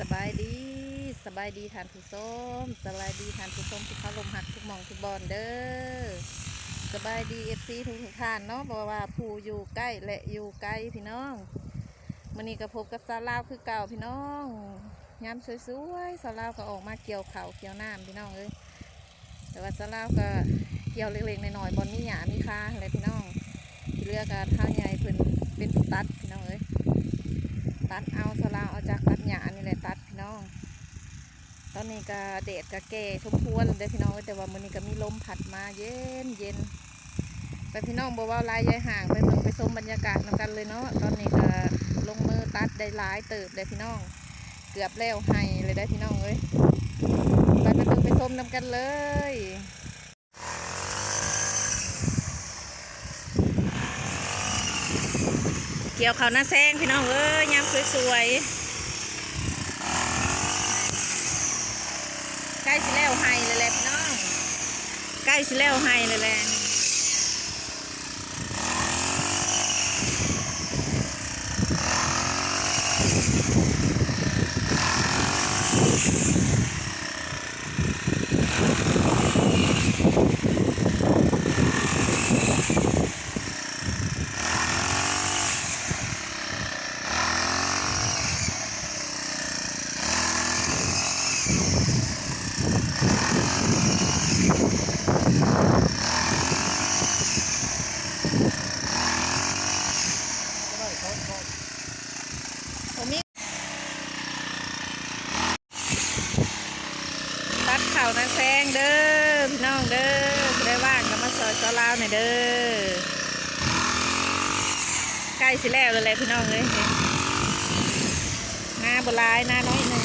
สบายดีสบายดีทานผู้ส้มสบายดีทานผู้ส้มที่เขาลมหักทุกมองทุกบอนเด้อสบายดีเอฟซีทุกทุกท่านเนาะบอกว่าผู้อยู่ใกล้และอยู่ไกลพี่น้องมันนี้ก็พบกับสาลาวคือเก่าพี่น้องยามสวยๆสาลาวก็ออกมาเกี่ยวเขาเกี่ยวน้ำพี่น้องเอ้ยแต่ว่าสาลาวก็เกี่ยวเล็กๆน้อยๆบอนมีหยามีคาอะไรพี่น้องเรือก็ท่าใหญ่เพิ่นเป็นตัดพี่น้องเอ้ย ตัดเอาสลาวเอาจากตัดหญ้านี่แหละตัดพี่น้อง ตอนนี้ก็เดดก็แก่ชมพวนเด้พี่น้องแต่ว่ามื้อนี้ก็มีลมพัดมาเย็นเย็นไปพี่น้องบอกว่าลายยายห่างไปเบิ่งไปชมบรรยากาศนำกันเลยเนาะตอนนี้ก็ลงมือตัดได้หลายเติบเลยพี่น้อง เกือบแล้วให้เลยได้พี่น้องเอ้ยไปไปเบิ่งไปชมนำกันเลย เกี่ยวเขาหน้าแซงพี่น้องเอ้ยยามสวยๆใกล้สิแล้วไฮเลยแหละพี่น้องใกล้สิแล้วไฮเลยแหละผมมี ตัดเข่าวหน้าแซงเด้อพี่น้องเด้อได้ว่างก็มาซอยซอลาวหน่อยเด้อใกล้สิแล้วเลยแหละพี่น้องเลยหน้าบลายหน้าน้อยหนึ่อง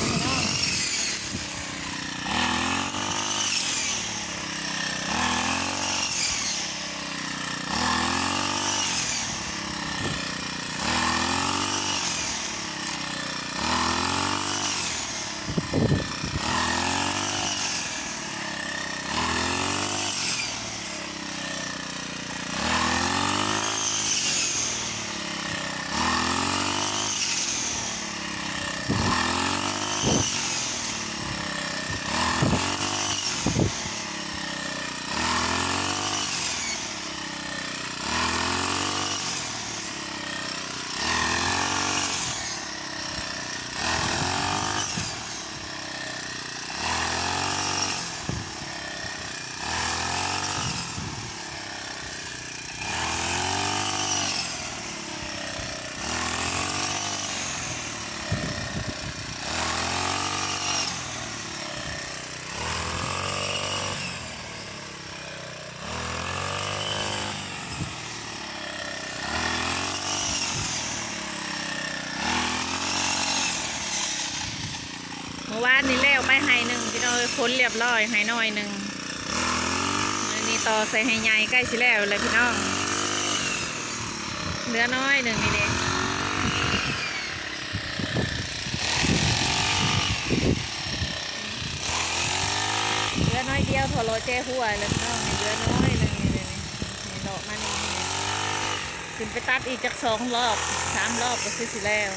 เมื่อวานนี้แล้วไปให้หนึ่งพี่น้องเอ้ยค้นเรียบร้อยให้น้อยหนึ่งนี้ต่อใส่ให้ใหญ่ใกล้สิแล้วเลยพี่น้องเหลือน้อยหนึ่งนี่เด็กเหลือน้อยเดียวพอโรเจ้หัวเลยพี่น้องเหลือน้อยหนึ่งนี่นี่นี่ดอกมันนี่นี่ขึ้นไปตัดอีกจากสองรอบสามรอบก็คือสิแล้ว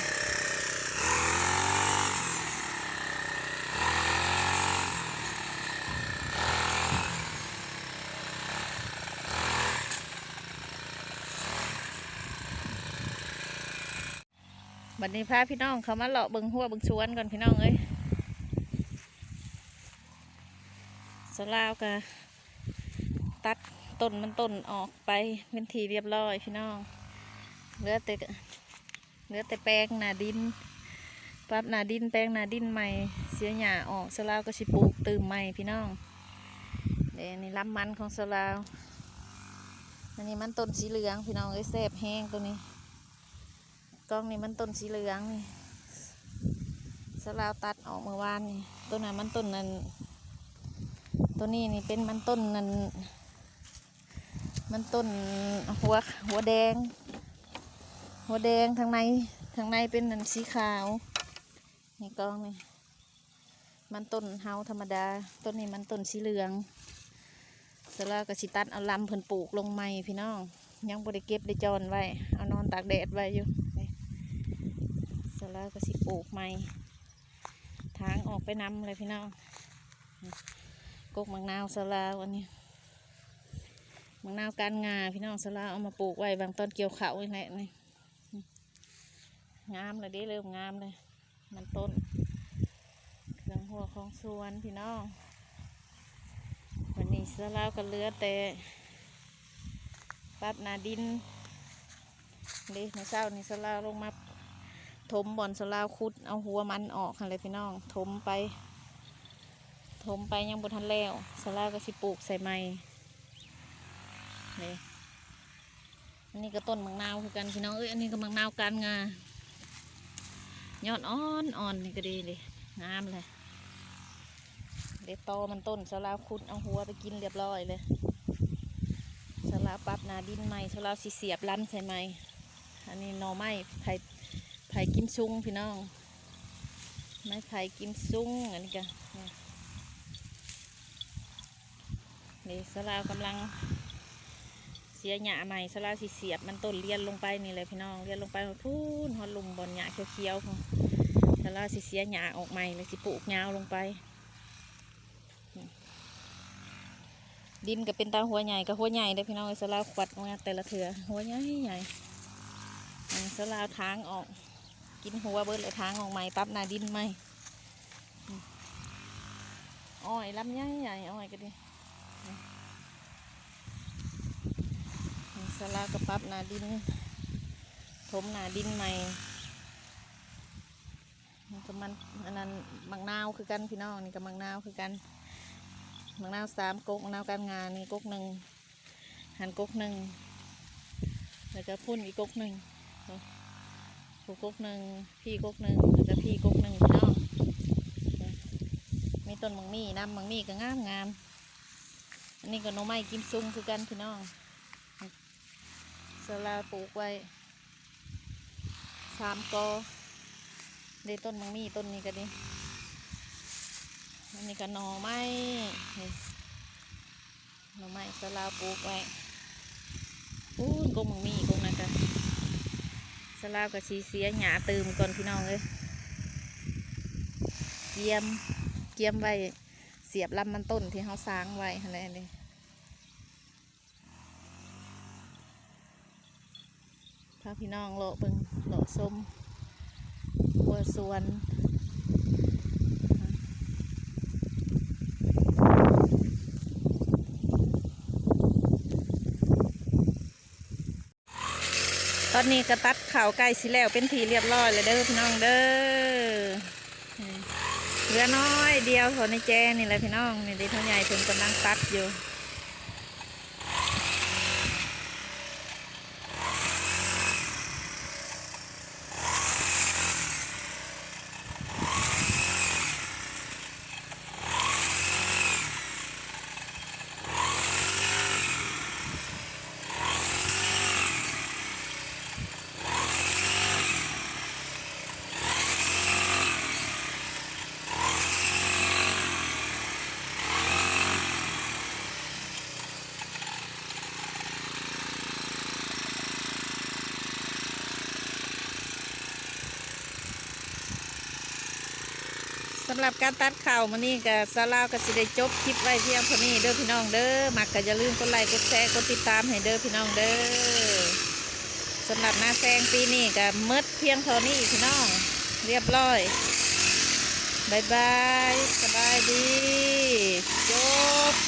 บัดนี้พาพี่น้องเขามาเลาะเบิงหัวเบิงสวนก่อนพี่น้องเอ้ยสลาวกะตัดต้นมันต้นออกไปเป็นทีเรียบร้อยพี่น้องเหลือแต่เหลือแต่แปลงหนาดินปรับหนาดินแปลงหนาดินใหม่เสียหญ้าออกสลาวก็สิปลูกตื่มใหม่พี่น้องเดี๋ยวนี่ลำมันของสลาวอันนี้มันต้นสีเหลืองพี่น้องเอ้ยแซ่บแห้งตัวนี้ กล้องนี่มันต้นสีเหลืองนี่สลาวตัดออกเมื่อวานนี่ต้นนั้นมันต้นนั้นตัวนี้นี่เป็นมันต้นนั้นมันต้นหัวหัวแดง หัวแดงทางในทางในเป็นนันสีขาวนี่กล้องนี่มันต้นเฮาธรรมดา ต้นนี้มันต้นสีเหลืองเสร็จแลาวกับสิตัดเอาลำเพิ่นปลูกลงใหม่พี่น้องยังบ่ได้เก็บได้จอนไว้ เอานอนตากแดดไว้อยู่ แล้วก็สิปลูกใหม่ทางออกไปนำเลยพี่น้องกกมังนาวสลาวันนี้มังนาวการงาพี่น้องสลาวเอามาปลูกไว้บางต้นเกี่ยวเขาอีกแหละนี่งามเลยเดิเริ่มงามเลย มันต้นเครื่องหัวของสวนพี่น้องวันนี้สลาวก็เลือแต่ปรับหนาดินเด็ในเช้านี่สลาวลงมา ถมบ่อนสลาวขุด เอาหัวมันออกค่ะเลยพี่น้อง ถมไป ถมไปยังบนทันแล้วสลาวก็สิปลูกใส่ไม้นี่อันนี้ก็ต้นมังนาวคือกันพี่น้องเอ้ยอันนี้ก็มังนาวการงายอดอ่อนอ่อนนี่ก็ดีเลยงามเลยเด็ดตอมันต้นสลาวขุดเอาหัวไปกินเรียบร้อยเลยสลาวปรับนาดินใหม่สลาวสีเสียบล้ำใส่ไหมอันนี้หน่อไม้ไผ่ ไผ่กิมซุงพี่น้อง ไม้ไผ่กิมซุงอันนี้กันนี่สลาวกำลังเสียหญ้าใหม่สลาวสีเสียบมันต้นเลียนลงไปนี่เลยพี่น้องเลียนลงไปพูนฮอลุมบอลหญ้าเขียวๆสลาวสีเสียหญ้าออกใหม่เลยสิปลูกยาวลงไป ดินก็เป็นตาหัวใหญ่กับหัวใหญ่เลยพี่น้องสลาวขวัดมาแต่ละเถือหัวใหญ่ใหญ่สลาวทางออก กินหัวเบิดเลยทางออกใหม่ปั๊บนาดินใหม่อ้อยลำใหญ่ใหญ่อ้อยก็ดีสลาวก็ปั๊บนาดิน ถมนาดินใหม่นี่ก็มันอันนั้นมังนาวคือกันพี่น้องนี่ก็มังนาวคือกันมะนาวสามกกมะนาวการงานนี่กกหนึ่งหันกกหนึ่งแล้วก็พุ่นอีกกกหนึ่ง ผูกกหนึ่งพี่กกหนึ่งแล้วก็พี่กกหนึ่งพี่น้องมีต้นมังมี่น้ำมังมี่ก็งามงามอันนี้ก็น่อไม้กิมซุงคือกันพี่น้องสลาปลูกไว้สามกอได้ต้นมังมี่ต้นนี้ก็ดีอันนี้ก็หน่อไม้นี่หน่อไม้สลาปลูกไว้ปูนกงมังมีกงนั่นกัน สลาวกับชีเสียหยาตืมก่อนพี่น้องเลยเกียมเกียมไว้เสียบลำมันต้นที่เขาสร้างไว้อะไรนี่พาพี่น้องโลเบิงโลส้มบัวสวน อนนี้ก็ตัดเข่าไก่สิแล้วเป็นทีเรียบร้อยเลยเด้อพี่น้องเด้อเหลือน้อยเดียวโถในแจนี่แหละพี่น้องนี่เด็กเท่าใหญ่ถึงกำลังตัดอยู่ำหรับการตัดเข่ามานี่กับซาลาวกับสิได้จบคลิปไว้เพียงเท่านี้เด้อพี่น้องเด้อมักก็อย่าลืมกดไลค์กดแชร์กดติดตามให้เด้อพี่น้องเด้อสำหรับหน้าแซงปีนี้กับมืดเพียงเท่านี้พี่น้อง เรียบร้อยบายบายสบายดีจบ